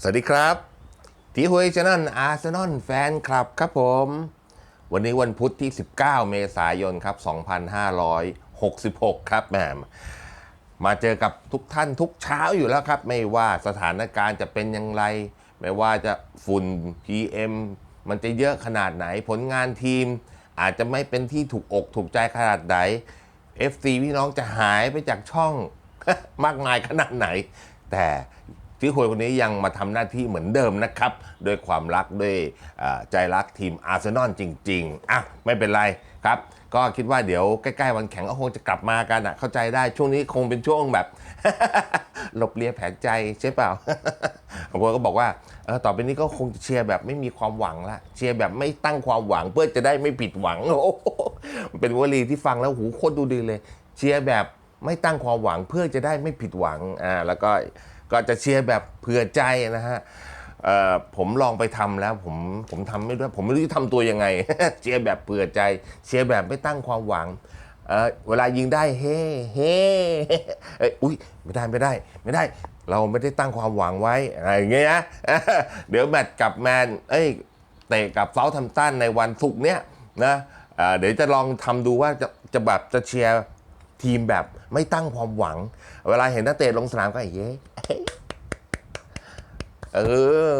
สวัสดีครับทีฮุยชนันอาร์เซนอลแฟนคลับครับผม วันนี้วันพุธที่ 19 เมษายนครับ 2566 ครับแหมมาเจอกับทุกท่านทุกเช้าอยู่แล้วครับ ไม่ว่าสถานการณ์จะเป็นอย่างไร ไม่ว่าจะฝุ่น PM มันจะเยอะขนาดไหนผลงานทีม อาจจะไม่เป็นที่ถูกอกถูกใจขนาดไหน FC พี่น้องจะหายไปจากช่องมากมายขนาดไหน แต่ ที่คุยคนนี้ยังมาทำหน้าที่เหมือนเดิมนะครับด้วยความรักด้วยใจรักทีมอาร์เซนอลจริง ๆอะไม่เป็นไรครับ ก็คิดว่าเดี๋ยวใกล้ๆวันแข่งก็คงจะกลับมากันอะเข้าใจได้ช่วงนี้คงเป็นช่วงแบบหลบเลียแผลใจใช่เปล่าบางคนก็บอกว่าเออต่อไปนี้ก็คงจะเชียร์แบบไม่มีความหวังละเชียร์แบบไม่ตั้งความหวังเพื่อจะได้ไม่ผิดหวังโอ้เป็นวลีที่ฟังแล้วหูโคตรดูดีเลย เชียร์แบบไม่ตั้งความหวังเพื่อจะได้ไม่ผิดหวังอ่าแล้วก็ ก็จะเชียร์แบบเผื่อใจนะฮะผมลองไปทำแล้วผมผมทำไม่ได้ผมไม่รู้จะทำตัวยังไง เชียร์แบบเผื่อใจ เชียร์แบบไม่ตั้งความหวังเเวลายิงได้เฮ้เฮ้เอ้ยอุ้ยไม่ได้ไม่ได้ ไม่ได้ เราไม่ได้ตั้งความหวังไว้อะไรอย่างเงี้ยนะเดี๋ยวแมตช์กับแมนเอ้ยเตะกับเซาท์แฮมตันในวันศุกร์เนี้ยนะเเดี๋ยวจะลองทำดูว่าจะจะแบบจะเชียร์ทีมแบบไม่ตั้งความหวัง เวลาเห็นนักเตะลงสนามก็เย้เอ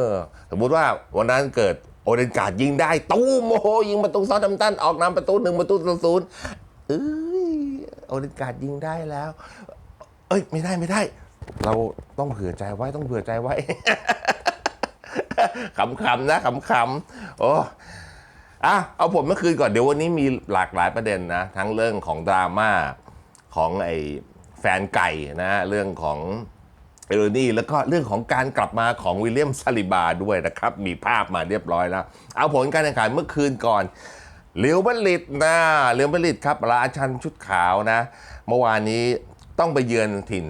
อ สมมุติว่าวันนั้นเกิดโอเดนการ์ดยิงได้ ตู้โอ้โหยิงประตูเซาท์แฮมตันออกนำประตูหนึ่งประตูศูนย์เอ้ยโอเดนการ์ดยิงได้แล้ว เอ้ยไม่ได้ไม่ได้ เราต้องเผื่อใจไว้ต้องเผื่อใจไว้ขำๆนะขำๆโอ้อะเอาผมเมื่อคืนก่อนเดี๋ยววันนี้มีหลากหลายประเด็นนะ ทั้งเรื่องของดราม่าของไอ แฟนไก่นะ เรื่องของเออนี่แล้วก็เรื่องของการกลับมาของวิลเลียมซาลิบาด้วยนะครับ มีภาพมาเรียบร้อยแล้ว เอาผลการแข่งขันเมื่อคืนก่อนเลียวบัลลิตนะเลียวบัลลิตครับราชันชุดขาวนะ เมื่อวานนี้ต้องไปเยือนถิ่น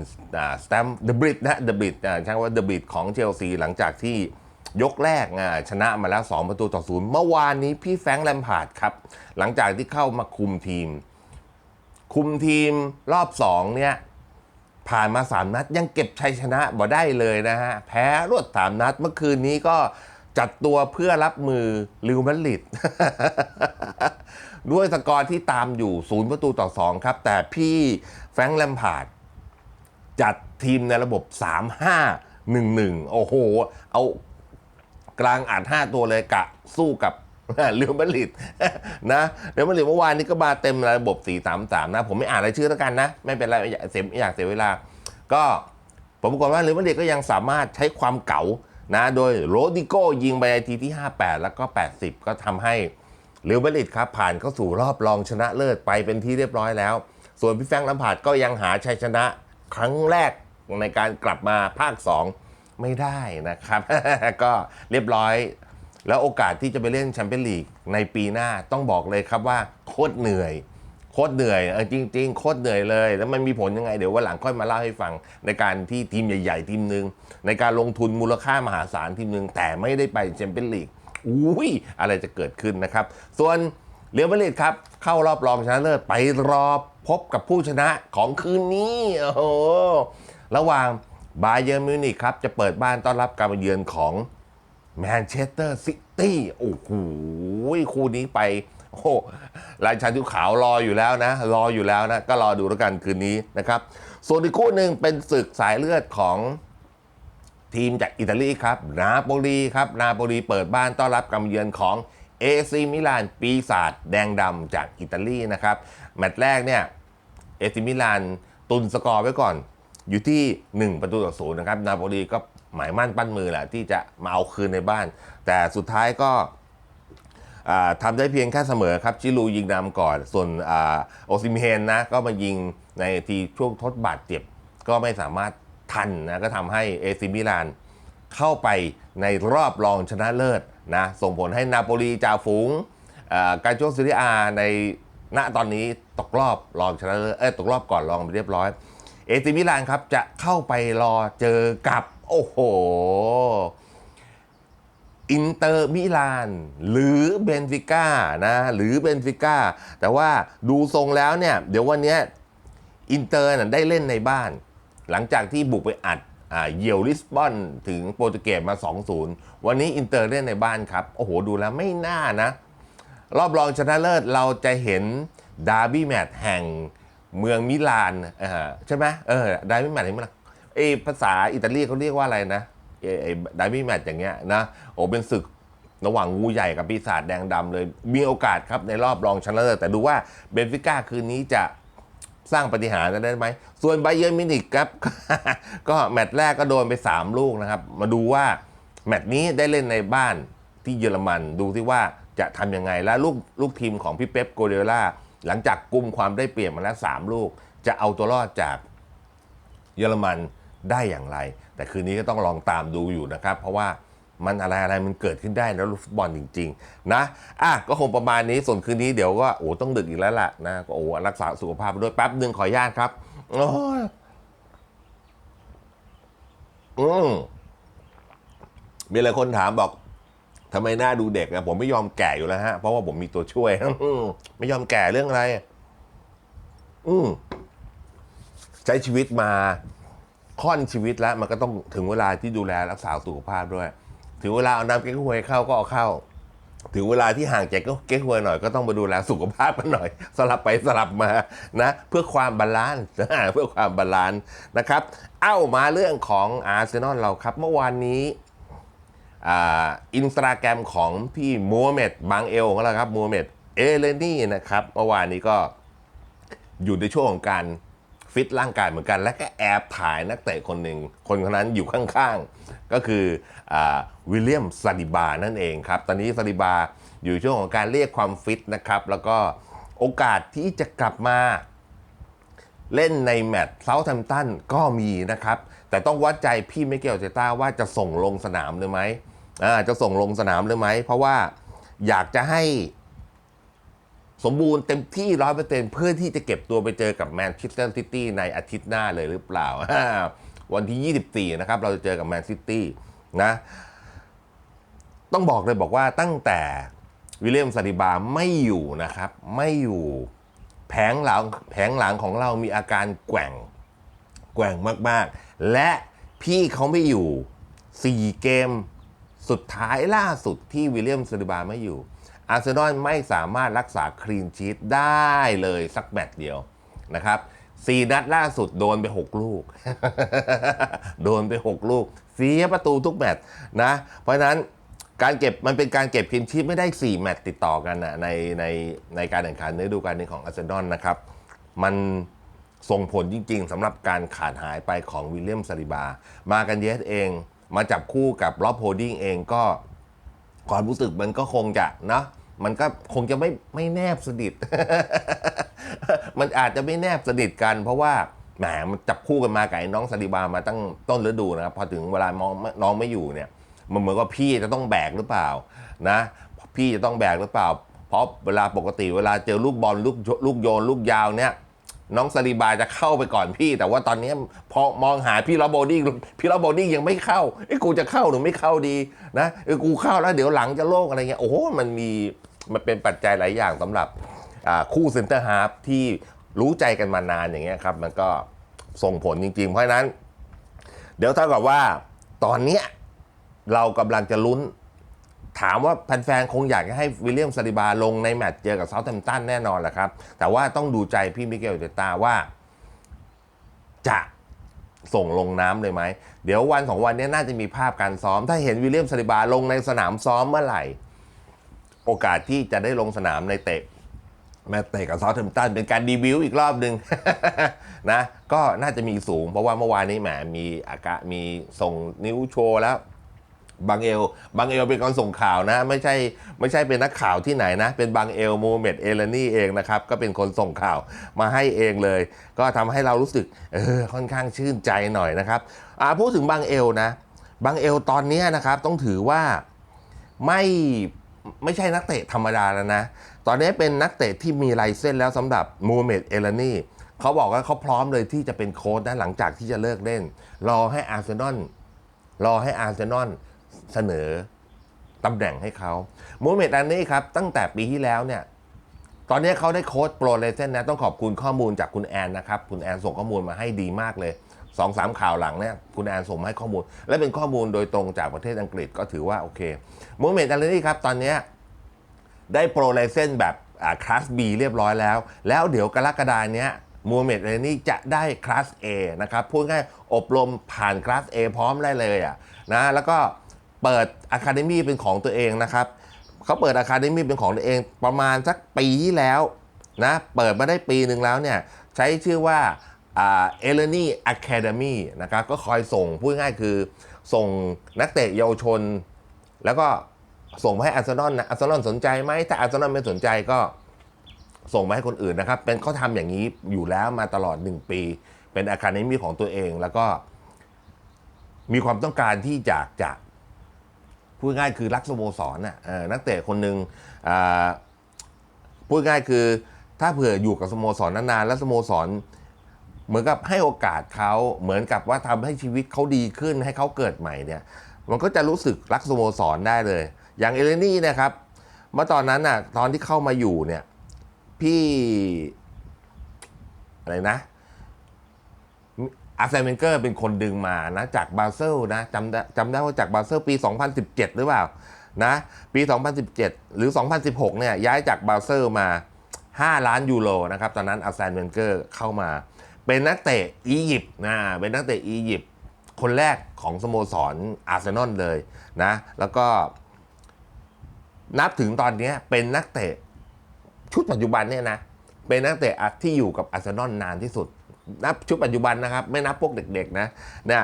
สแตมเดอะบริดนะเดอะบริดใช้คำว่าเดอะบริดของเชลซีหลังจากที่ยกแรกอะชนะมาแล้ว 2 ประตูต่อศูนย์เมื่อวานนี้พี่แฟงแลมพาร์ดครับ หลังจากที่เข้ามาคุมทีม คุมทีมรอบสองเนี่ยผ่านมา 3 นัด ยังเก็บชัยชนะบ่ได้เลยนะฮะ แพ้รวด 3 นัดเมื่อคืนนี้ก็จัดตัวเพื่อรับมือลิวมาดริดด้วยสกอร์ที่ตามอยู่ 0 ประตูต่อ 2 ครับ แต่พี่แฟรงค์แลมพาร์ดจัดทีมในระบบ 3-5-1-1 โอ้โห เอากลางอ่าน5ตัวเลยกะสู้กับ เรอัลมาดริดนะเรอัลมาดริดเมื่อวานนี้ก็มาเต็มระบบ4-3-3นะ ผมไม่อ่านรายชื่อแล้วกันนะ ไม่เป็นไรอยากเสียไม่อยากเสียเวลา ก็ผมปรากว่าเรอัลมาดริดก็ยังสามารถใช้ความเก๋านะโดยโรดิโก้ยิงไปในทีที่ 58 แล้วก็ 80 ก็ทำให้เรอัลมาดริดครับผ่านเข้าสู่รอบรองชนะเลิศไปเป็นที่เรียบร้อยแล้ว ส่วนพี่แฟงลัมพาดก็ยังหาชัยชนะครั้งแรกในการกลับมาภาค 2 ไม่ได้นะครับ ก็เรียบร้อย แล้วโอกาสที่จะไปเล่นแชมเปี้ยนลีกในปีหน้าต้องบอกเลยครับว่าโคตรเหนื่อย โคตรเหนื่อยเออจริง ๆ โคตรเหนื่อยเลย แล้วมันมีผลยังไงเดี๋ยววันหลังค่อยมาเล่าให้ฟัง ในการที่ทีมใหญ่ ๆ ทีมหนึ่งในการลงทุนมูลค่ามหาศาลทีมหนึ่งแต่ไม่ได้ไปแชมเปี้ยนลีกอุ้ยอะไรจะเกิดขึ้นนะครับ ส่วนเรอัลมาดริดครับ เข้ารอบรองชนะเลิศไปรอพบกับผู้ชนะของคืนนี้โอ้โหระหว่างบาเยิร์นมิวนิกครับจะเปิดบ้านต้อนรับการมาเยือนของ แมนเชสเตอร์ซิตี้โอ้โหคู่นี้ไป โอ้รายชาติขาวรออยู่แล้วนะ รออยู่แล้วนะ ก็รอดูแล้วกันคืนนี้นะครับ ส่วนอีกคู่หนึ่งเป็นศึกสายเลือดของทีมจากอิตาลีครับ นาโปลีครับ นาโปลีเปิดบ้านต้อนรับการเยือนของเอซีมิลาน ปีศาจแดงดำจากอิตาลีนะครับ แมตช์แรกเนี่ยเอซิมิลานตุนสกอร์ไว้ก่อนอยู่ที่ 1 ประตูต่อศูนย์นะครับ นาโปลีก็ หมายมั่นปั้นมือแหละที่จะมาเอาคืนในบ้าน แต่สุดท้ายก็ทำได้เพียงแค่เสมอครับ ชิลูยิงนำก่อน ส่วนอโอซิมเฮนนะก็มายิงในทีช่วงทดบาดเจ็บ ก็ไม่สามารถทันนะก็ทำให้เอซิมิลานเข้าไปในรอบรองชนะเลิศนะส่งผลให้นาโปลีจ่าฝูงการโจซิริอาในณตอนนี้ตกรอบรองชนะเลิศเอ้ยตกรอบก่อนรองไปเรียบร้อย เอซิมิลานครับจะเข้าไปรอเจอกับ โอ้โห อินเตอร์มิลาน หรือเบนฟิก้านะหรือเบนฟิก้าแต่ว่าดูทรงแล้วเนี่ย เดี๋ยววันนี้อินเตอร์ได้เล่นในบ้าน หลังจากที่บุกไปอัดเยียวลิสบอนถึงโปรตุเกสมา 2-0 วันนี้อินเตอร์เล่นในบ้านครับ โอ้โห ดูแล้วไม่น่านะ รอบรองชนะเลิศเราจะเห็นดาร์บี้แมตช์แห่งเมืองมิลานใช่ไหมเออดาร์บี้แมตช์แห่งมิลาน เอยภาษาอิตาลีเขาเรียกว่าอะไรนะเอไอ้ดาร์บี้แมตช์อย่างเงี้ยนะโอ้เป็นศึกระหว่างงูใหญ่กับปีศาจแดงดำเลย มีโอกาสครับในรอบรองชนะเลิศแต่ดูว่าเบนฟิก้าคืนนี้จะสร้างปฏิหารได้ไหม ส่วนไบเย r n มินิกครับ ก็แมตช์แรกก็โดนไป 3 ลูกนะครับ มาดูว่าแมตช์นี้ได้เล่นในบ้านที่เยอรมันดูที่ว่าจะทำยังไง และลูกลูกทีมของพี่เป๊ปโกเดล่าหลังจากกุมความได้เปรียบมาแล้ว 3 ลูก จะเอาตัวรอดจากเยอรมัน ได้อย่างไร แต่คืนนี้ก็ต้องลองตามดูอยู่นะครับ เพราะว่ามันอะไรอะไรมันเกิดขึ้นได้แล้วลูกฟุตบอลจริง ๆ นะอะก็คงประมาณนี้ส่วนคืนนี้เดี๋ยวก็โอ้ต้องดึกอีกแล้วล่ะนะก็โอ้รักษาสุขภาพไปด้วยแป๊บหนึ่งขออนุญาตครับโอ้ยอืมมีหลายคนถามบอกทำไมหน้าดูเด็กอะผมไม่ยอมแก่อยู่แล้วฮะ เพราะว่าผมมีตัวช่วยไม่ยอมแก่เรื่องอะไร อืมใช้ชีวิตมา ค่อนชีวิตแล้วมันก็ต้องถึงเวลาที่ดูแลรักษาสุขภาพด้วย ถึงเวลาเอาน้ำเก๊กฮวยเข้าก็เอาเข้า ถึงเวลาที่ห่างจากเก๊กฮวยหน่อยก็ต้องมาดูแลสุขภาพกันหน่อย สลับไปสลับมานะ เพื่อความบาลานซ์เพื่อความบาลานซ์นะครับ เอ้ามาเรื่องของอาร์เซนอลเราครับเมื่อวานนี้อินสตาแกรมของพี่มูฮัมเหม็ดบางเอลของเราครับมูฮัมเหม็ดเอเลนี่นะครับเมื่อวานนี้ก็อยู่ในช่วงของการ ฟิตร่างกายเหมือนกัน และก็แอบถ่ายนักเตะคนหนึ่ง คนคนนั้นอยู่ข้างๆ ก็คืออวิลเลียมซาดิบานั่นเองครับ ตอนนี้ซาดิบาอยู่ช่วงของการเรียกความฟิตนะครับ แล้วก็โอกาสที่จะกลับมาเล่นในแมตช์เซาท์แฮมป์ตันก็มีนะครับ แต่ต้องวัดใจพี่ไมิเกลเตต้าว่าจะส่งลงสนามหรือไหมอ่าจะส่งลงสนามหรือไหม เพราะว่าอยากจะให้ สมบูรณ์เต็มที่ร้อยเปอร์เซ็นเพื่อที่จะเก็บตัวไปเจอกับแมนเชสเตอร์ซิตี้ในอาทิตย์หน้าเลยหรือเปล่า วันที่ 24 นะครับ เราจะเจอกับแมนซิตี้นะ ต้องบอกเลยบอกว่าตั้งแต่วิลเลียมซาดิบาไม่อยู่นะครับ ไม่อยู่แผงหลังแผงหลังของเรามีอาการแกว่งแกว่งมากๆ และพี่เขาไม่อยู่ 4 เกมสุดท้ายล่าสุดที่วิลเลียมซาดิบาไม่อยู่ อาร์เซนอลไม่สามารถรักษาคลีนชีตได้เลยสักแมตช์เดียวนะครับสี่นัดล่าสุดโดนไป 6 ลูก โดนไป 6 ลูก เสียประตูทุกแมตช์นะ เพราะนั้นการเก็บมันเป็นการเก็บคลีนชีตไม่ได้ 4 แมตช์ติดต่อกันนะในในในการแข่งขันในฤดูกาลนี้ของอาร์เซนอลนะครับ มันส่งผลจริง ๆสำหรับการขาดหายไปของวิลเลียมซาลิบา มากันเยสเอง มาจับคู่กับล็อบโฮดิ้งเองก็ความรู้สึกมันก็คงจะเนาะ มันก็คงจะไม่ไม่แนบสนิท มันอาจจะไม่แนบสนิทกัน เพราะว่าแหมมันจับคู่กันมากับไอ้น้องซาดิบามาตั้งต้นฤดูนะครับพอถึงเวลามองน้องไม่อยู่เนี่ย มันเหมือนกับพี่จะต้องแบกหรือเปล่านะ พี่จะต้องแบกหรือเปล่า เพราะเวลาปกติเวลาเจอลูกบอลลูกลูกโยนลูกยาวเนี่ยน้องซาดิบาจะเข้าไปก่อนพี่ แต่ว่าตอนนี้พอมองหาพี่ลอโบดิ้พี่ลอโบดิ้ยังไม่เข้าไอ้กูจะเข้าหรือไม่เข้าดีนะเออกูเข้าแล้วเดี๋ยวหลังจะโล่งอะไรเงี้ยโอ้โหมันมี มันเป็นปัจจัยหลายอย่างสำหรับคู่เซนเตอร์ฮาร์ฟที่รู้ใจกันมานานอย่างเงี้ยครับ มันก็ส่งผลจริง ๆ เพราะนั้น เดี๋ยวเท่ากับว่าตอนเนี้ยเรากำลังจะลุ้น ถามว่าแฟนๆคงอยากให้วิลเลียมซาดิบาลงในแมตช์เจอกับเซาท์แฮมป์ตันแน่นอนแหละครับ แต่ว่าต้องดูใจพี่มิเกลเตตาว่า จะส่งลงน้ำเลยไหม เดี๋ยววันสองวันนี้น่าจะมีภาพการซ้อม ถ้าเห็นวิลเลียมซาดิบาลงในสนามซ้อมเมื่อไหร่ โอกาสที่จะได้ลงสนามในเตะแมตช์เตะกับซาท์แฮมป์ตันเป็นการดีบิวอีกรอบหนึ่งนะก็น่าจะมีสูง เพราะว่าเมื่อวานนี้แหมมีอากาศมีส่งนิ้วโชว์แล้วบางเอลบางเอลเป็นคนส่งข่าวนะ ไม่ใช่ไม่ใช่เป็นนักข่าวที่ไหนนะ เป็นบางเอลโมเมดเอลนี่เองนะครับ ก็เป็นคนส่งข่าวมาให้เองเลย ก็ทำให้เรารู้สึกเออค่อนข้างชื่นใจหน่อยนะครับอ่าพูดถึงบางเอลนะบางเอลตอนนี้นะครับต้องถือว่าไม่ ไม่ใช่นักเตะธรรมดาแล้วนะ ตอนนี้เป็นนักเตะที่มีลายเส้นแล้วสำหรับโมเมดเอลนี่เขาบอกว่าเขาพร้อมเลยที่จะเป็นโค้ชนะหลังจากที่จะเลิกเล่น รอให้อาร์เซนอลรอให้อาร์เซนอลเสนอตำแหน่งให้เขาโมเมดอันนี้ครับ ตั้งแต่ปีที่แล้วเนี่ย ตอนนี้เขาได้โค้ดโปรเลเซนนะ ต้องขอบคุณข้อมูลจากคุณแอนนะครับ คุณแอนส่งข้อมูลมาให้ดีมากเลย สองสามข่าวหลังเนี่ยคุณแอนส่งมาให้ข้อมูล และเป็นข้อมูลโดยตรงจากประเทศอังกฤษก็ถือว่าโอเคมูเมนต์อันนี้ครับ ตอนนี้ได้โปรไลเซนแบบคลาส B เรียบร้อยแล้ว แล้วเดี๋ยวกรกฎาเนี้ยมูฮัมเหม็ดเรนี่จะได้คลาส A นะครับ พูดง่ายอบรมผ่านคลาส A พร้อมได้เลยอะนะแล้วก็เปิดอะคาเดมีเป็นของตัวเองนะครับเขาเปิดอะคาเดมีเป็นของตัวเองประมาณสักปีที่แล้วนะเปิดมาได้ปีหนึ่งแล้วเนี่ยใช้ชื่อว่า เอเลนี่อะคาเดมีนะครับก็คอยส่งพูดง่ายคือส่งนักเตะเยาวชน แล้วก็ส่งมาให้อาร์เซนอลนะอาร์เซนอลสนใจไหมถ้าอาร์เซนอลไม่สนใจก็ส่งมาให้คนอื่นนะครับ เป็นเขาทำอย่างนี้อยู่แล้วมาตลอด 1 ปี เป็นอาคาเดมีของตัวเองแล้วก็มีความต้องการที่จะจะพูดง่ายคือรักสโมสรน่ะนักเตะคนหนึ่งพูดง่ายคือถ้าเผื่ออยู่กับสโมสรนานๆ แล้วสโมสร เหมือนกับให้โอกาสเขาเหมือนกับว่าทำให้ชีวิตเขาดีขึ้นให้เขาเกิดใหม่เนี่ยมันก็จะรู้สึกรักสโมสรได้เลย อย่างเอเลนี่นะครับ เมื่อตอนนั้นน่ะตอนที่เข้ามาอยู่เนี่ยพี่อะไรนะอาร์เซนเวนเกอร์เป็นคนดึงมานะจากบาเซลนะจำได้จำได้ว่าจากบาเซลปี 2017 หรือเปล่านะปี 2017 หรือ 2016 เนี่ยย้ายจากบาเซลมา 5 ล้านยูโรนะครับ ตอนนั้นอาร์เซนเวนเกอร์เข้ามา เป็นนักเตะอียิปต์นะเป็นนักเตะอียิปต์คนแรกของสโมสรอาร์เซนอลเลยนะแล้วก็นับถึงตอนนี้เป็นนักเตะชุดปัจจุบันเนี่ยนะเป็นนักเตะที่อยู่กับอาร์เซนอลนานที่สุด นับชุดปัจจุบันนะครับ ไม่นับพวกเด็กๆนะเนี่ย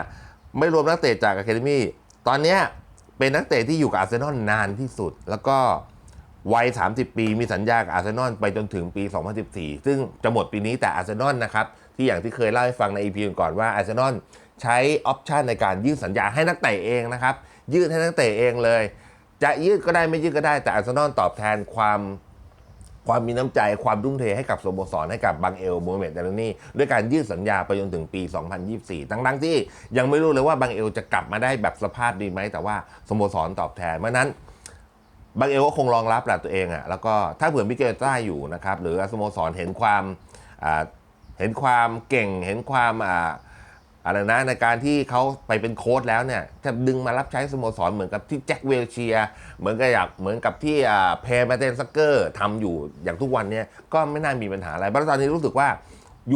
ไม่รวมนักเตะจากอะคาเดมี่ตอนนี้เป็นนักเตะที่อยู่กับอาร์เซนอลนานที่สุด แล้วก็วัย 30 ปีมีสัญญากับอาร์เซนอลไปจนถึงปี 2014 ซึ่งจะหมดปีนี้แต่อาร์เซนอลนะครับ ที่อย่างที่เคยเล่าให้ฟังใน EP ก่อนว่าอาร์เซนอลใช้ออปชันในการยืดสัญญาให้นักเตะเองนะครับ ยืดให้นักเตะเองเลย จะยืดก็ได้ไม่ยืดก็ได้แต่อาร์เซนอลตอบแทนความความมีน้ำใจความทุ่มเทให้กับสโมสรให้กับบังเอลโมฮัมเหม็ดเดลนี่ด้วยการยืดสัญญาไปจนถึงปี 2024ทั้งๆที่ยังไม่รู้เลยว่าบังเอลจะกลับมาได้แบบสภาพดีไหม แต่ว่าสโมสรตอบแทนเพราะนั้นบังเอลก็คงรองรับแหละตัวเองอะ่ะแล้วก็ถ้าเผื่อมิเกลต้าอยู่นะครับหรือสโมสรเห็นความ เห็นความเก่งเห็นความอ่าอะไรนะในการที่เขาไปเป็นโค้ชแล้วเนี่ยจะดึงมารับใช้สโมสรเหมือนกับที่แจ็คเวลเชียเหมือนกับอยากเหมือนกับที่อ่าเพร์มาเตนซักเกอร์ทำอยู่อย่างทุกวันเนี่ยก็ไม่น่ามีปัญหาอะไรเพราะตอนนี้รู้สึกว่า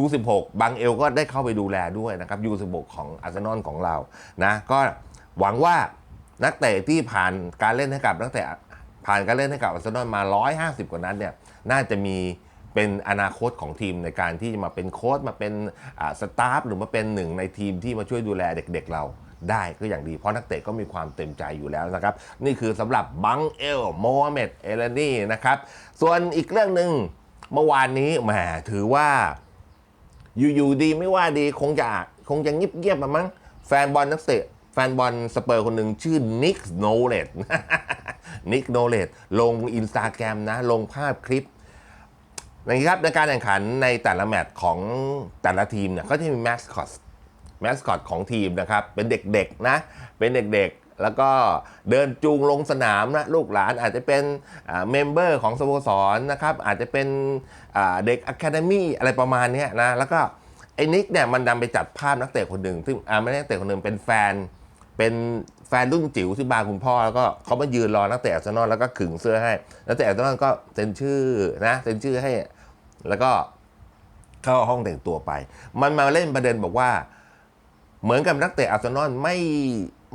U16 บางเอลก็ได้เข้าไปดูแลด้วยนะครับ U16 ของอาร์เซนอลของเรานะก็หวังว่านักเตะที่ผ่านการเล่นให้กับนักเตะผ่านการเล่นให้กับอาร์เซนอลมา 150 กว่านัดเนี่ยน่าจะมี เป็นอนาคตของทีมในการที่จะมาเป็นโค้ชมาเป็นสตาฟหรือมาเป็นหนึ่งในทีมที่มาช่วยดูแลเด็กๆเราได้ก็อย่างดีเพราะนักเตะก็มีความเต็มใจอยู่แล้วนะครับ นี่คือสำหรับบังเอลโมฮัมเหม็ดเอเลนี่นะครับ ส่วนอีกเรื่องหนึ่งเมื่อวานนี้แหมถือว่า อยู่ๆดีไม่ว่าดีคงจะคงจะเงียบๆมามั้งแฟนบอลนักเตะแฟนบอลสเปอร์คนหนึ่งชื่อนิกโนเลตนิกโนเลตลงอินสตาแกรมนะ ลงภาพคลิป นะครับในการแข่งขันในแต่ละแมตช์ของแต่ละทีมเนี่ยเขาจะมีแมสคอตแมสคอตของทีมนะครับเป็นเด็กๆนะเป็นเด็กๆ แล้วก็เดินจูงลงสนามนะลูกหลานอาจจะเป็นเมมเบอร์ของสโมสรนะครับอาจจะเป็นเด็กอะคาเดมี่อะไรประมาณนี้นะแล้วก็ไอ้นิกเนี่ยมันนำไปจัดภาพนักเตะคนหนึ่งซึ่งไม่ใช่นักเตะคนหนึ่งเป็นแฟนเป็น ฟนรุ่นจิ๋วที่บาร์คุณพ่อแล้วก็เขามายืนรอนักเตะอาร์เซนอลแล้วก็ขึงเสื้อให้นักเตะอาร์เซนอลก็เซ็นชื่อนะเซ็นชื่อให้ แล้วก็เข้าห้องแต่งตัวไป มันมาเล่นประเด็นบอกว่า เหมือนกับนักเตะอาร์เซนอลไม่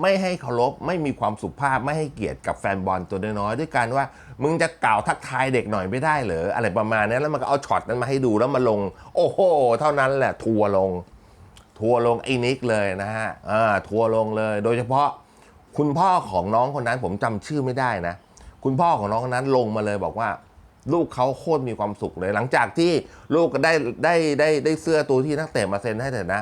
ไม่ให้เคารพไม่มีความสุภาพไม่ให้เกียรติกับแฟนบอลตัวน้อยๆด้วยการว่ามึงจะกล่าวทักทายเด็กหน่อยไม่ได้เหรออะไรประมาณนี้แล้วมันก็เอาช็อตนั้นมาให้ดูแล้วมาลง โอ้โห เท่านั้นแหละ ทัวร์ลง ทัวร์ลงไอ้นิกเลยนะฮะอ่าทัวร์ลงเลย โดยเฉพาะ คุณพ่อของน้องคนนั้นผมจำชื่อไม่ได้นะ คุณพ่อของน้องคนนั้นลงมาเลยบอกว่า ลูกเขาโคตรมีความสุขเลย หลังจากที่ลูกก็ได้ได้ได้ได้เสื้อตัวที่นักเตะมาเซ็นให้เถอะนะ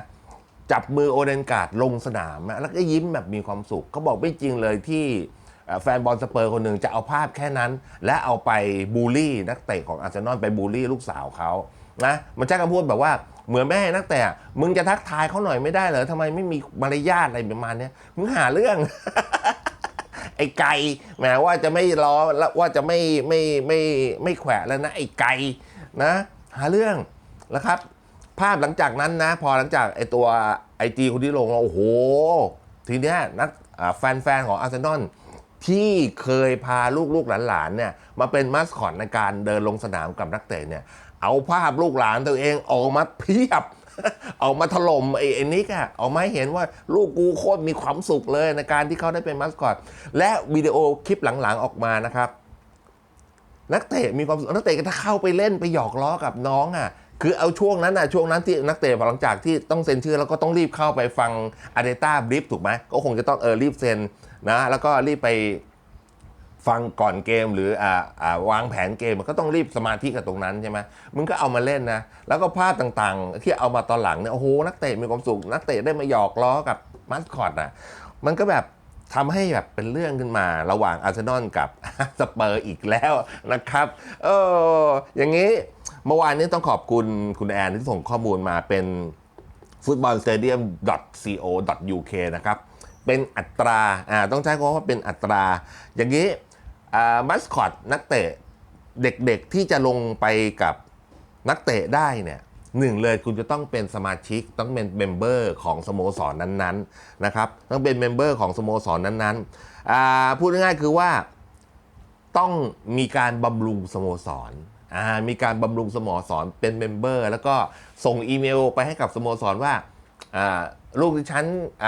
จับมือโอเดนการ์ดลงสนามแล้วก็ยิ้มแบบมีความสุขเขาบอกไม่จริงเลยที่แฟนบอลสเปอร์คนหนึ่งจะเอาภาพแค่นั้น และเอาไปบูลลี่นักเตะของอาร์เซนอลไปบูลลี่ลูกสาวเขา นะมันใช้คำพูดแบบว่าเหมือนไม่นักเตะมึงจะทักทายเขาหน่อยไม่ได้เหรอทำไมไม่มีมารยาทอะไรประมาณนี้มึงหาเรื่อง ไอ้ไก่แหมว่าจะไม่ล้อแล้วว่าจะไม่ไม่ไม่ไม่แขวะแล้วนะ ไอ้ไก่นะ หาเรื่องแล้วครับ ภาพหลังจากนั้นนะ พอหลังจากไอ้ตัวไอจีคนที่ลงโอ้โห ทีเนี้ยนักแฟนๆของอาร์เซนอลที่เคยพาลูกๆหลานๆเนี่ยมาเป็นมาสคอตในการเดินลงสนามกับนักเตะเนี่ย เอาภาพลูกหลานตัวเองออกมาเพียบออกมาถล่มไอ้นิกอะออกมาให้เห็นว่าลูกกูโคตรมีความสุขเลยในการที่เขาได้เป็นมาสคอต และวิดีโอคลิปหลังๆออกมานะครับ นักเตะมีความสุขนักเตะก็ถ้าเข้าไปเล่นไปหยอกล้อกับน้องอะคือเอาช่วงนั้นอะช่วงนั้นที่นักเตะหลังจากที่ต้องเซ็นชื่อแล้วก็ต้องรีบเข้าไปฟังอาเดต้าบลิฟถูกไหมก็คงจะต้องเออรีบเซ็นนะแล้วก็รีบไป ฟังก่อนเกมหรืออ่าอ่าวางแผนเกมมันก็ต้องรีบสมาธิกับตรงนั้นใช่ไหมมึงก็เอามาเล่นนะ แล้วก็ภาพต่างๆ ที่เอามาตอนหลังเนี่ยโอ้โหนักเตะมีความสุขนักเตะได้มาหยอกล้อกับมาสคอตอะมันก็แบบทำให้แบบเป็นเรื่องขึ้นมาระหว่างอาร์เซนอลกับสเปอร์อีกแล้วนะครับเอออย่างนี้เมื่อวานนี้ต้องขอบคุณคุณแอนที่ส่งข้อมูลมาเป็น footballstadium.co.uk นะครับ เป็นอัตราอ่าต้องใช้คำว่าเป็นอัตรา อย่างนี้ มัสคอตนักเตะเด็กๆที่จะลงไปกับนักเตะได้เนี่ยหนึ่งเลยคุณจะต้องเป็นสมาชิกต้องเป็นเมมเบอร์ของสโมสรนั้นๆนะครับต้องเป็นเมมเบอร์ของสโมสรนั้นๆพูดง่ายๆคือว่าต้องมีการบำรุงสโมสรมีการบำรุงสโมสรเป็นเมมเบอร์แล้วก็ส่งอีเมลไปให้กับสโมสรว่า ลูกดิฉันอ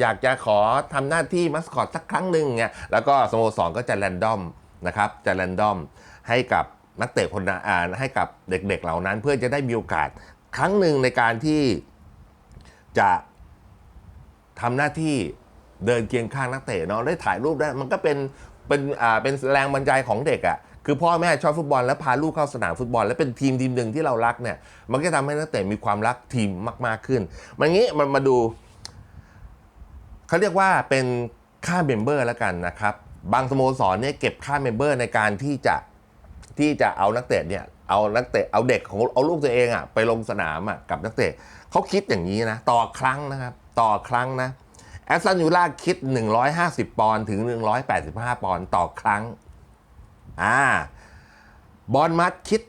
อยากจะขอทำหน้าที่มัสคอตสักครั้งหนึ่งเนี่ยแล้วก็สโมสรก็จะแรนดอมนะครับจะแรนดอมให้กับนักเตะคนอ่าให้กับเด็กๆเหล่านั้น เพื่อจะได้มีโอกาสครั้งหนึ่งในการที่จะทำหน้าที่เดินเคียงข้างนักเตะเนาะได้ถ่ายรูปได้มันก็เป็นเป็นอ่าเป็นแรงบันดาลของเด็กอะ่ะ คือพ่อแม่ชอบฟุตบอลแล้วพาลูกเข้าสนามฟุตบอล แล้วเป็นทีมทีมหนึ่งที่เรารักเนี่ยมันก็ทำให้นักเตะมีความรักทีมมากๆขึ้นมันงี้มันมาดูเขาเรียกว่าเป็นค่าเมมเบอร์แล้วกันนะครับบางสโมสรเนี่ยเก็บค่าเมมเบอร์ในการที่จะที่จะเอานักเตะเนี่ยเอานักเตะเอาเด็กของเอาลูกตัวเองอะ่ะไปลงสนามอะกับนักเตะเขาคิดอย่างนี้นะต่อครั้งนะครับต่อครั้งนะแอสตันยูล่าคิด 150 ปอนด์ถึง 185 ปอนด์ต่อครั้ง อ่าบอลมัดคิด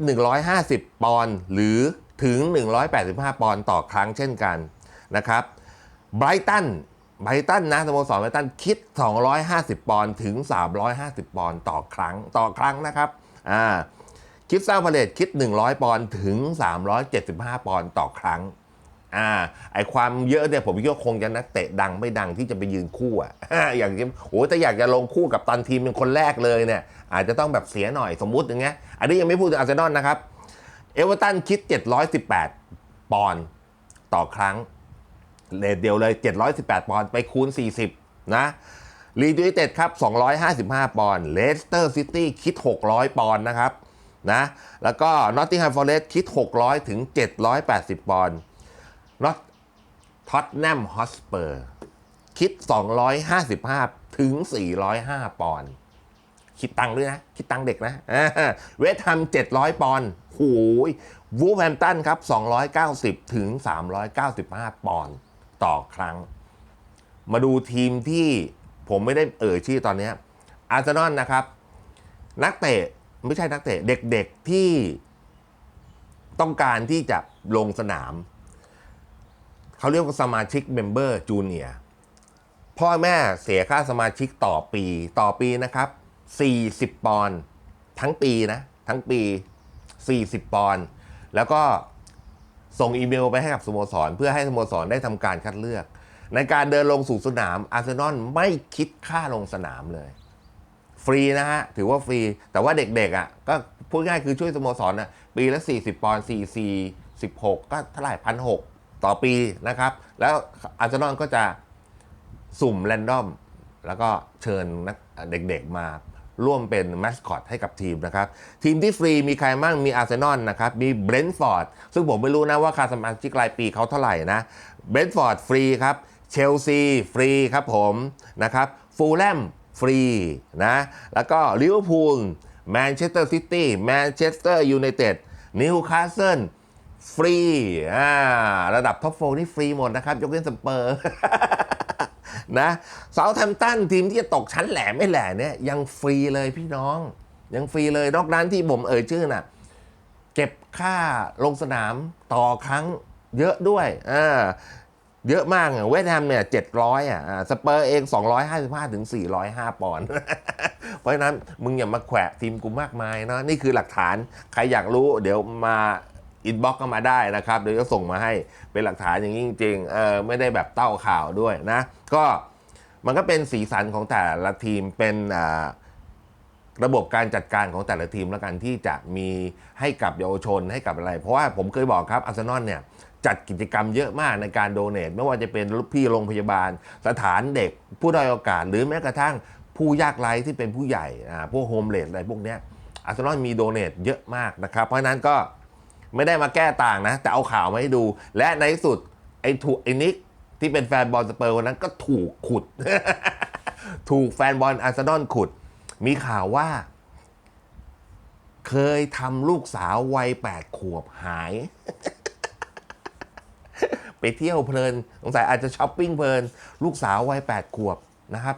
150 ปอนด์หรือถึง 185 ปอนด์ต่อครั้งเช่นกันนะครับไบรตันไบรตันนะสโมสรไบรตันคิด 250 ปอนด์ถึง 350 ปอนด์ต่อครั้งต่อครั้งนะครับอ่าคิดสร้างพาเลตคิด 100 ปอนด์ถึง 375 ปอนด์ต่อครั้งอ่าไอความเยอะเนี่ยผมคิดว่าคงจะนักเตะดังไม่ดังที่จะไปยืนคู่อะอย่างที่โอ้แต่อยากจะลงคู่กับตันทีมเป็นคนแรกเลยเนี่ย อาจจะต้องแบบเสียหน่อยสมมุติอย่างเงี้ยอันนี้ยังไม่พูดถึงอาร์เซนอลนะครับเอเวอร์ตันคิด 718 ปอนด์ต่อครั้งเลทเดียวเลย 718 ปอนด์ไปคูณ 40 นะลีด u ยเต็ดครับ 255 ปอนด์เลสเตอร์ซิตี้คิด 600 ปอนด์นะครับนะแล้วก็นอตติงแฮมฟอร์เรสต์คิด 600 ถึง 780 ปอนด์นอตท็อตแนมฮอสเปอร์คิด 255 ถึง 405 ปอนด์ คิดตังค์ด้วยนะ คิดตังค์เด็กนะเวสต์แฮม700 ปอนด์โอ้ยวูแฮมตันครับ 290 ถึง 395 ปอนด์ต่อครั้ง มาดูทีมที่ผมไม่ได้เอ่ยชื่อตอนนี้อาร์เซนอลนะครับ นักเตะไม่ใช่นักเตะเด็กๆที่ต้องการที่จะลงสนาม เขาเรียกว่าสมาชิกเมมเบอร์จูเนียพ่อแม่เสียค่าสมาชิกต่อปีต่อปีนะครับ 40 ปอนด์ทั้งปีนะ ทั้งปี 40 ปอนด์แล้วก็ส่งอีเมลไปให้กับสโมสร เพื่อให้สโมสรได้ทำการคัดเลือก ในการเดินลงสู่สนามอาร์เซนอลไม่คิดค่าลงสนามเลย ฟรีนะฮะ ถือว่าฟรี แต่ว่าเด็กๆอะก็พูดง่ายคือช่วยสโมสรนะปีละ 40 ปอนด์4 4 16 ก็เท่าไหร่พันหต่อปีนะครับ แล้วอาร์เซนอลก็จะสุ่มแรนดอม แล้วก็เชิญนักเด็กๆมา ร่วมเป็นแมสคอตให้กับทีมนะครับ ทีมที่ฟรีมีใครบ้างมีอาร์เซนอลนะครับ มีเบรนท์ฟอร์ดซึ่งผมไม่รู้นะว่าค่าสมาชิกรายปีเขาเท่าไหร่นะเบรนท์ฟอร์ดฟรีครับเชลซีฟรีครับผมนะครับฟูลแลมฟรีนะแล้วก็ลิเวอร์พูลแมนเชสเตอร์ซิตี้แมนเชสเตอร์ยูไนเต็ดนิวคาสเซิลฟรีอ่าระดับท็อปโฟนี่ฟรีหมดนะครับ ยกเว้นสเปอร์ นะเซาแทมตันทีมที่จะตกชั้นแหลมไม่แหลเนี่ยยังฟรีเลยพี่น้อง ยังฟรีเลยนอกนั้นที่ผมเอ่ยชื่อน่ะเก็บค่าลงสนามต่อครั้งเยอะด้วยอ่าเยอะมากอะเวสแฮมเนี่ยเจ็ดร้อยอะสเปอร์เองสองร้อยห้าสิบห้าถึงสี่ร้อยห้าปอนด์เพราะฉะนั้นมึงอย่ามาแขวะทีมกูมากมายเนาะนี่คือหลักฐานใครอยากรู้เดี๋ยวมา อินบ็อกก็มาได้นะครับเดี๋ยวจะส่งมาให้เป็นหลักฐานอย่างจริงๆเออไม่ได้แบบเต้าข่าวด้วยนะ ก็มันก็เป็นสีสันของแต่ละทีมเป็นอ่าระบบการจัดการของแต่ละทีมแล้วกันที่จะมีให้กับเยาวชนให้กับอะไร เพราะว่าผมเคยบอกครับอาร์เซนอลเนี่ยจัดกิจกรรมเยอะมากในการโดเนทไม่ว่าจะเป็นพี่โรงพยาบาล สถานเด็ก ผู้ด้อยโอกาส หรือแม้กระทั่งผู้ยากไร้ที่เป็นผู้ใหญ่พวกโฮมเลสอะไรพวกนี้อาร์เซนอลมีโดเนทเยอะมากนะครับ เพราะนั้นก็ ไม่ได้มาแก้ต่างนะ แต่เอาข่าวมาให้ดู และในที่สุดไอ้ถูกไอ้นิกที่เป็นแฟนบอลสเปอร์คนนั้นก็ถูกขุด ถูกแฟนบอลอาร์เซนอลขุด มีข่าวว่า เคยทำลูกสาววัยแปดขวบหาย ไปเที่ยวเพลินสงสัยอาจจะช้อปปิ้งเพลิน ลูกสาววัยแปดขวบนะครับ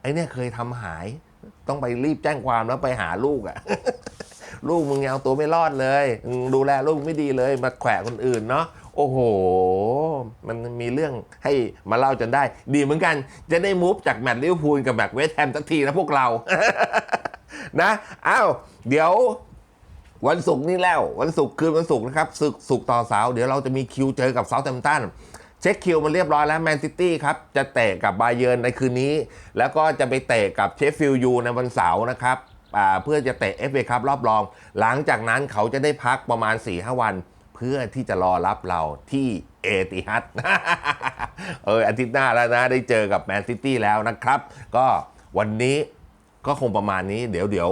ไอ้เนี่ยเคยทำหาย ต้องไปรีบแจ้งความแล้วไปหาลูกอะ่ะ ลูกมึงยังเอาตัวไม่รอดเลยมึงดูแลลูกไม่ดีเลยมาแขวะคนอื่นเนาะโอ้โห มันมีเรื่องให้มาเล่าจนได้ ดีเหมือนกันจะได้มูฟจากแมตช์ลิเวอร์พูลกับแมตช์เวสต์แฮมสักทีนะพวกเรา นะอ้าวเดี๋ยววันศุกร์นี่แล้ว วันศุกร์คืนวันศุกร์นะครับศึกศุกร์ต่อเสาร์เดี๋ยวเราจะมีคิวเจอกับเซาท์แฮมป์ตันเช็คคิวมาเรียบร้อยแล้วแมนซิตี้ครับ จะเตะกับบาเยิร์นในคืนนี้ แล้วก็จะไปเตะกับเชฟฟิลด์ยูในวันเสาร์นะครับ เพื่อจะเตะเอฟเอคัพรอบรอง หลังจากนั้นเขาจะได้พักประมาณ 4-5 วัน เพื่อที่จะรอรับเราที่เอติฮัดเอออาทิตย์หน้าแล้วนะได้เจอกับแมนซิตี้แล้วนะครับ ก็วันนี้ก็คงประมาณนี้ เดี๋ยวเดี๋ยว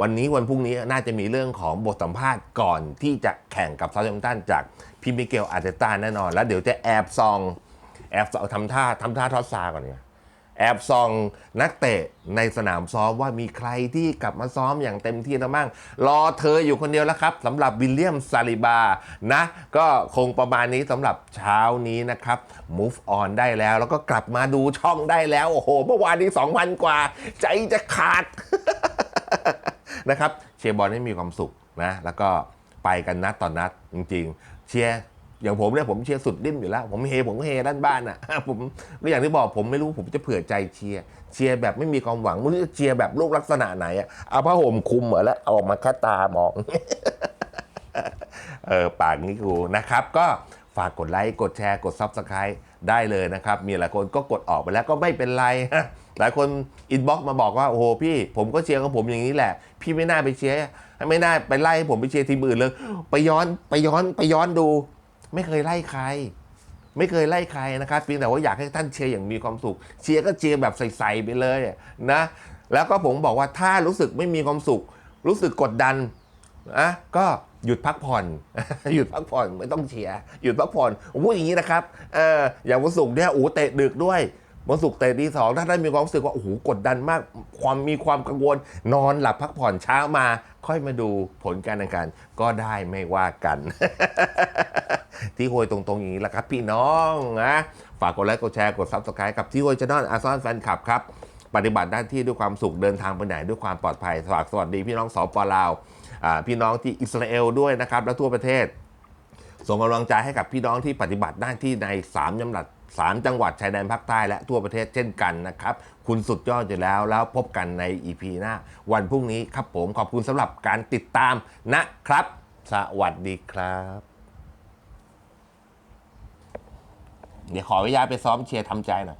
วันนี้วันพรุ่งนี้น่าจะมีเรื่องของบทสัมภาษณ์ก่อนที่จะแข่งกับซา u t แ a มตันจากพี่มิเกลอาร์เตต้าแน่นอน แล้วเดี๋ยวจะแอบซองแอบซองทำท่าทำท่าทอดซาก่อนเนี่ย แอบซองนักเตะในสนามซ้อมว่ามีใครที่กลับมาซ้อมอย่างเต็มที่แล้วมั่งรอเธออยู่คนเดียวแล้วครับสำหรับวิลเลียมซาลิบานะ ก็คงประมาณนี้สำหรับเช้านี้นะครับ move on ได้แล้ว แล้วก็กลับมาดูช่องได้แล้ว โอ้โห เมื่อวานนี้ 2,000 กว่า ใจจะขาดนะครับเชียร์บอลให้มีความสุขนะ แล้วก็ไปกันนัดต่อนนัดจริง ๆ เชียร์ อย่างผมเนี่ยผมเชียร์สุดดิ้นอยู่แล้ว ผมเฮผมก็เฮด้านบ้านอะ ผมก็อย่างที่บอกผมไม่รู้ผมจะเผื่อใจเชียร์เชียร์แบบไม่มีความหวังไม่รู้จะเชียร์แบบลูกลักษณะไหนอะเอาผ้าห่มคลุมเหรอแล้วเอาออกมาคัตามองเออปากนี้กูนะครับ ก็ฝากกดไลค์กดแชร์กด Subscribe ได้เลยนะครับ มีหลายคนก็กดออกไปแล้วก็ไม่เป็นไร หลายคนอินบ็อกมาบอกว่า โอ้โหพี่ ผมก็เชียร์ของผมอย่างนี้แหละ พี่ไม่น่าไปเชียร์ไม่น่าไปไล่ผมไปเชียร์ทีมอื่นเลย ไปย้อนไปย้อนไปย้อนดู ไม่เคยไล่ใคร ไม่เคยไล่ใครนะครับเพียงแต่ว่าอยากให้ท่านเชียร์อย่างมีความสุข เชียร์ก็เชียร์แบบใส่ๆไปเลยนะแล้วก็ผมบอกว่าถ้ารู้สึกไม่มีความสุข รู้สึกกดดันนะก็หยุดพักผ่อน หยุดพักผ่อนไม่ต้องเชียร์หยุดพักผ่อนผมพูดอย่างนี้นะครับเอออย่างวันศุกร์เนี่ยโอ้เตะดึกด้วย วันศุกร์เตะทีสองถ้าได้มีความรู้สึกว่าโอ้โหกดดันมาก ความมีความกังวล นอนหลับพักผ่อนเช้ามา ค่อยมาดูผลการแข่งขันก็ได้ไม่ว่ากัน ที่โฮยตรงๆอย่างนี้แหละครับพี่น้องนะฝากกดไลค์กดแชร์กดซับสไครต์กับที่โฮยช n น l อาซอนแฟนคลับครับปฏิบัติหน้าที่ด้วยความสุขเดินทางไปไหนด้วยความปลอดภัยฝากสวัสดีพี่น้องสปลาวพี่น้องที่อิสราเอลด้วยนะครับและทั่วประเทศ ส่งกำลังใจให้กับพี่น้องที่ปฏิบัติหน้าที่ใน3จังหวัด 3 จังหวัดชายแดนภาคใต้และทั่วประเทศเช่นกันนะครับ คุณสุดยอดอยู่แล้วแล้วพบกันใน EP หน้า วันพรุ่งนี้ครับผมขอบคุณสำหรับการติดตามนะครับ สวัสดีครับ เดี๋ยวขอวิญญาไปซ้อมเชียร์ทำใจหน่อย